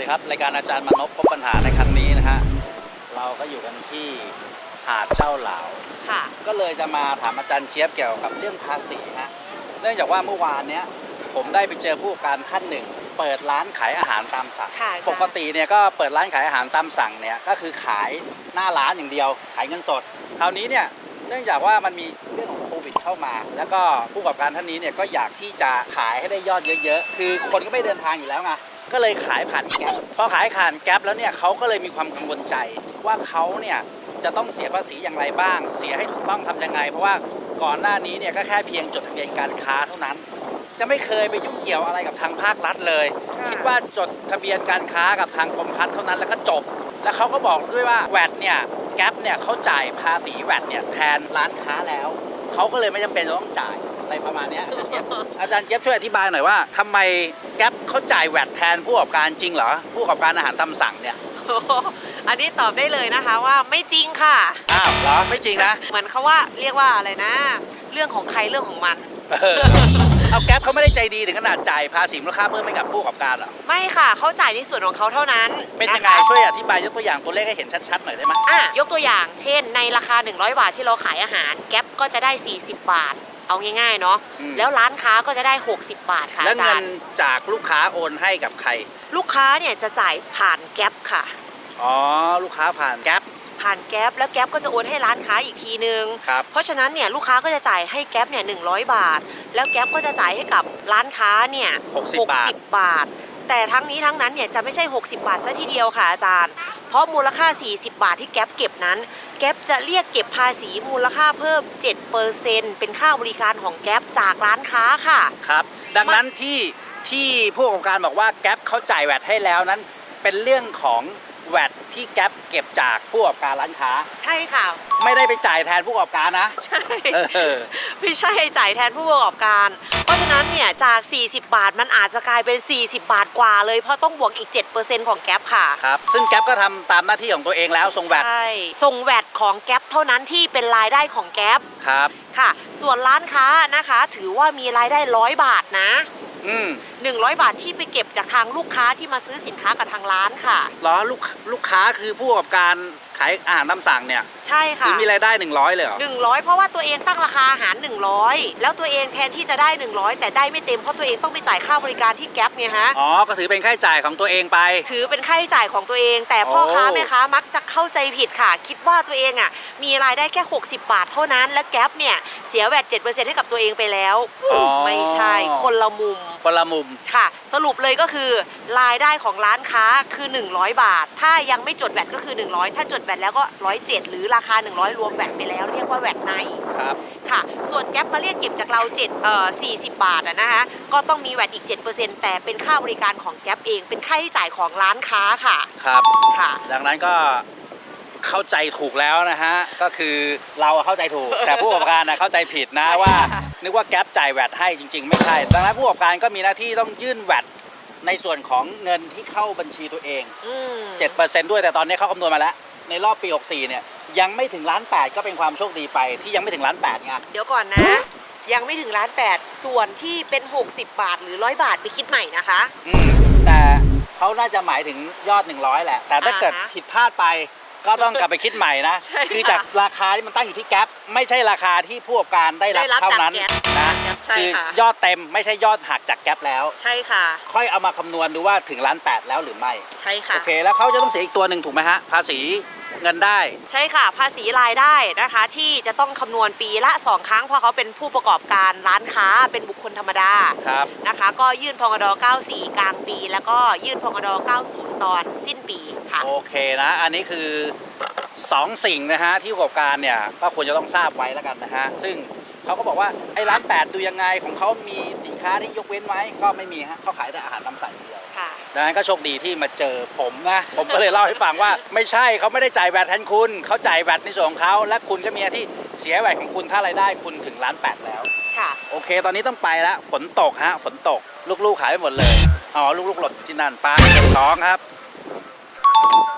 ดีครับ รายการอาจารย์มานพพบปัญหาในครั้งนี้นะฮะเราก็อยู่กันที่หาดเจ้าหลาวค่ะ ก็เลยจะมาถามอาจารย์เชียบเกี่ยวกับเรื่องภาษีฮะเนื่องจากว่าเมื่อวานเนี้ยผมได้ไปเจอผู้ประกอบการท่านหนึ่ง เปิดร้านขายอาหารตามสั่ง ค่ะปกติเนี่ยก็เปิดร้านขายอาหารตามสั่งเนี่ยก็คือขายหน้าร้านอย่างเดียว ขายเงินสด คราวนี้เนี่ยเนื่องจากว่ามันมีเรื่องของโควิดเข้ามา แล้วก็ผู้ประกอบการท่านนี้เนี่ยก็อยากที่จะขายให้ได้ยอดเยอะ ๆ คือคนก็ไม่เดินทางอยู่แล้วไง ก็เลยขายผ่านแก๊ปพอขายผ่านแก๊ปแล้วเนี่ยเขาก็เลยมีความกังวลใจว่าเขาเนี่ยจะต้องเสียภาษีอย่างไรบ้าง เสียให้ถูกต้องทำยังไง เพราะว่าก่อนหน้านี้เนี่ยก็แค่เพียงจดทะเบียนการค้าเท่านั้น จะไม่เคยไปยุ่งเกี่ยวอะไรกับทางภาครัฐเลยค่ะคิดว่าจดทะเบียนการค้ากับทางกรมพัฒน์เท่านั้นแล้วก็จบ แล้วเขาก็บอกด้วยว่าแวดเนี่ยแก๊ปเนี่ยเขาจ่ายภาษีแวดเนี่ยแทนร้านค้าแล้วเขาก็เลยไม่จำเป็นจะต้องจ่าย อะไรประมาณเนี้ยอาจารย์เจี๊ยบช่วยอธิบายหน่อยว่าทำไมแก๊ปเขาจ่ายแวดแทนผู้ประกอบการจริงเหรอ ผู้ประกอบการอาหารตามสั่งเนี่ย โอ้โหอันนี้ตอบได้เลยนะคะว่าไม่จริงค่ะ อ้าวเหรอ ไม่จริงนะ เหมือนเขาว่าเรียกว่าอะไรนะ เรื่องของใครเรื่องของมัน เออ เอาแก๊ปเขาไม่ได้ใจดีถึงขนาดจ่ายภาษีมูลค่าเพิ่มให้กับผู้ประกอบการเหรอ ไม่ค่ะเขาจ่ายในส่วนของเขาเท่านั้นเป็นยังไงะคะช่วยอธิบายยกตัวอย่างตัวเลขให้เห็นชัดๆหน่อยได้ไหมอะยกตัวอย่าง เช่น ในราคา 100 บาทที่เราขายอาหาร แก๊ปก็จะได้ 40 บาท เอาง่ายๆเนาะอืม แล้วร้านค้าก็จะได้ 60 บาทค่ะแล้วอาจาเงิรนย์จากลูกค้าโอนให้กับใคร ลูกค้าเนี่ยจะจ่ายผ่านแก๊ปค่ะ อ๋อ ลูกค้าผ่านแก๊ปผ่านแก๊ปแล้วแก๊ปก็จะโอนให้ร้านค้าอีกทีนึง ครับ เพราะฉะนั้นเนี่ยลูกค้าก็จะจ่ายให้แก๊ปเนี่ยหนึ่บาท แล้วแก๊ปก็จะจ่ายให้กับร้านค้าเนี่ย60บาท60บาท แต่ทั้งนี้ทั้งนั้นเนี่ยจะไม่ใช่ 60 บาทซะทีเดียวค่ะอาจารย์ เพราะมูลค่า 40 บาทที่แก๊ปเก็บนั้น แก๊ปจะเรียกเก็บภาษีมูลค่าเพิ่ม 7%เป็นค่าบริการของแก๊ปจากร้านค้าค่ะ ครับ ดังนั้นที่ที่ผู้ประกอบการบอกว่าแก๊ปเขาจ่ายแวดให้แล้วนั้น เป็นเรื่องของแวดที่แก๊ปเก็บจากผู้ประกอบการร้านค้า ใช่ค่ะ ไม่ได้ไปจ่ายแทนผู้ประกอบการนะ ใช่เออไม่ใช่จ่ายแทนผู้ประกอบการ เพราะฉะนั้นเนี่ยจาก 40 บาทมันอาจจะกลายเป็น 40 บาทกว่าเลยเพราะต้องบวกอีก 7%ของแก๊ปค่ะ ครับ ซึ่งแก๊ปก็ทำตามหน้าที่ของตัวเองแล้วส่งแวดใช่ส่งแวด ของแก๊ปเท่านั้นที่เป็นรายได้ของแก๊ปครับ ค่ะ ส่วนร้านค้านะคะ ถือว่ามีรายได้ร้อยบาทนะ อืม100 บาทที่ไปเก็บจากทางลูกค้าที่มาซื้อสินค้ากับทางร้านค่ะ เหรอลูกลูกค้าคือผู้ประกอบการขายอาหารตามสั่งเนี่ยใช่คือค่ะมีรายได้ 100 เลยเหรอ 100 เพราะว่าตัวเองตั้งราคาอาหาร 100 แล้วตัวเองแทนที่จะได้ 100 แต่ได้ไม่เต็มเพราะตัวเองต้องไปจ่ายค่าบริการที่แก๊ปไงฮะ อ๋อ ก็ถือเป็นค่าใช้จ่ายของตัวเองไป ถือเป็นค่าใช้จ่ายของตัวเอง แต่พ่อโอ้ค้าแม่ค้ามักจะเข้าใจผิดค่ะ คิดว่าตัวเองอะมีรายได้แค่ 60 บาทเท่านั้น และแก๊ปเนี่ยเสียแวด7%ให้กับตัวเองไปแล้วอ๋อไม่ใช่คนละมุม คนละมุม ค่ะ สรุปเลยก็คือรายได้ของร้านค้าคือ 100 บาท ถ้ายังไม่จดแวดก็คือ 100 ถ้าจดแวดแล้วก็ 107 หรือราคา 100 รวมแวดไปแล้วเรียกว่าแวดในครับ ค่ะ ส่วนแก๊ปมาเรียกเก็บจากเรา7เอ่อ40 บาทอะนะคะ ก็ต้องมีแวดอีก 7%แต่เป็นค่าบริการของแก๊ปเอง เป็นค่าใช้จ่ายของร้านค้าค่ะ ครับ ค่ะ ดังนั้นก็ เข้าใจถูกแล้วนะฮะ ก็คือเราเข้าใจถูก แต่ผู้ประกอบการนะเข้าใจผิดนะใช่ว่าค่ะนึกว่าแก๊ปจ่ายแวดให้จริง ๆ ไม่ใช่ ดังนั้นผู้ประกอบการก็มีหน้าที่ต้องยื่นแวดในส่วนของเงินที่เข้าบัญชีตัวเองอืม7%ด้วยแต่ตอนนี้เขาคำนวณมาแล้ว ในรอบปี 64 เนี่ย ยังไม่ถึงล้านแปดก็เป็นความโชคดีไปที่ยังไม่ถึงล้านแปดไง เดี๋ยวก่อนนะ ยังไม่ถึงล้านแปดส่วนที่เป็น 60 บาทหรือ 100 บาทไปคิดใหม่นะคะ อืมแต่เขาน่าจะหมายถึงยอด 100 แหละ แต่ถ้าเกิดอ่าฮะ ผิดพลาดไป ก็ต้องกลับไปคิดใหม่นะ ใช่ค่ะคือจากราคาที่มันตั้งอยู่ที่แก๊ปไม่ใช่ราคาที่ผู้ประกอบการได้รับได้รับเท่านั้นจากแก๊ปนะใช่คือค่ะ ยอดเต็มไม่ใช่ยอดหักจากแก๊ปแล้ว ใช่ค่ะ ค่อยเอามาคำนวณดูว่าถึงล้านแปดแล้วหรือไม่ ใช่ค่ะ โอเค แล้วเขาจะต้องเสียอีกตัวหนึ่งถูกไหมฮะ ภาษีเงินได้ ใช่ค่ะ ภาษีรายได้นะคะ ที่จะต้องคำนวณปีละ 2 ครั้งเพราะเขาเป็นผู้ประกอบการร้านค้าเป็นบุคคลธรรมดาครับ นะคะ ก็ยื่นพงด94 กลางปี แล้วก็ยื่นพงด90 ตอนสิ้นปี ค่ะ โอเคนะ อันนี้คือ 2 สิ่งนะฮะที่ผู้ประกอบการเนี่ยก็ควรจะต้องทราบไว้แล้วกันนะฮะ ซึ่งเขาก็บอกว่าไอ้ร้านแปดดูยังไงของเขามีสินค้าที่ยกเว้นไหมก็ไม่มีฮะเขาขายแต่อาหารตามสั่งอย่างเดียว ค่ะ ดังนั้นก็โชคดีที่มาเจอผมนะ ผมก็เลยเล่าให้ฟังว่า ไม่ใช่เขาไม่ได้จ่ายแวดแทนคุณเขาจ่ายแวดในส่วนของเขาและคุณก็มีหน้าที่เสียแวดของคุณถ้ารายได้คุณถึงล้านแปดแล้ว ค่ะ โอเค ตอนนี้ต้องไปแล้วฝนตกฮะ ฝนตก ลูกๆขายไปหมดเลย อ๋อ ลูกๆหลบที่นั่นปลาเก็บท้องครับ Thank you.